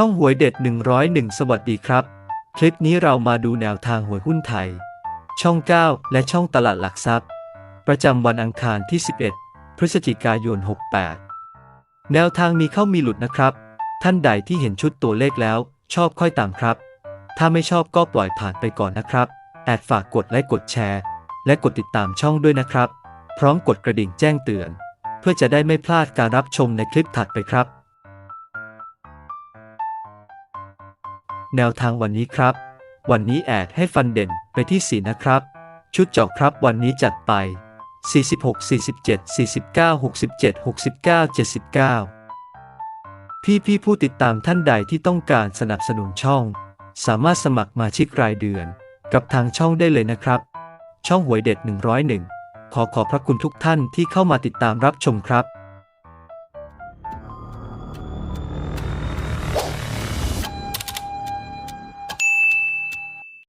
ช่องหวยเด็ด 101 สวัสดีครับ คลิปนี้เรามาดูแนวทางหวยหุ้นไทย ช่อง 9 และช่องตลาดหลักทรัพย์ ประจำวันอังคารที่ 11 พฤศจิกายน 68 แนวทางมีเข้ามีหลุดนะครับ ท่านใดที่เห็นชุดตัวเลขแล้ว ชอบค่อยตามครับ ถ้าไม่ชอบก็ปล่อยผ่านไปก่อนนะครับ แอดฝากกดไลค์กดแชร์ และกดติดตามช่องด้วยนะครับ พร้อมกดกระดิ่งแจ้งเตือน เพื่อจะได้ไม่พลาดการรับชมในคลิปถัดไปครับ แนวทางวันนี้ครับ วันนี้แอดให้ฟันเด่นไปที่ 4 นะครับ ชุดเจาะครับวันนี้จัดไป 46 47 49 67 69 79 พี่พี่ผู้ติดตามท่านใดที่ต้องการสนับสนุนช่อง สามารถสมัครมาชิกรายเดือน กับทางช่องได้เลยนะครับ ช่องหวยเด็ด 101 ขอขอบพระคุณทุกท่านที่เข้ามาติดตามรับชมครับ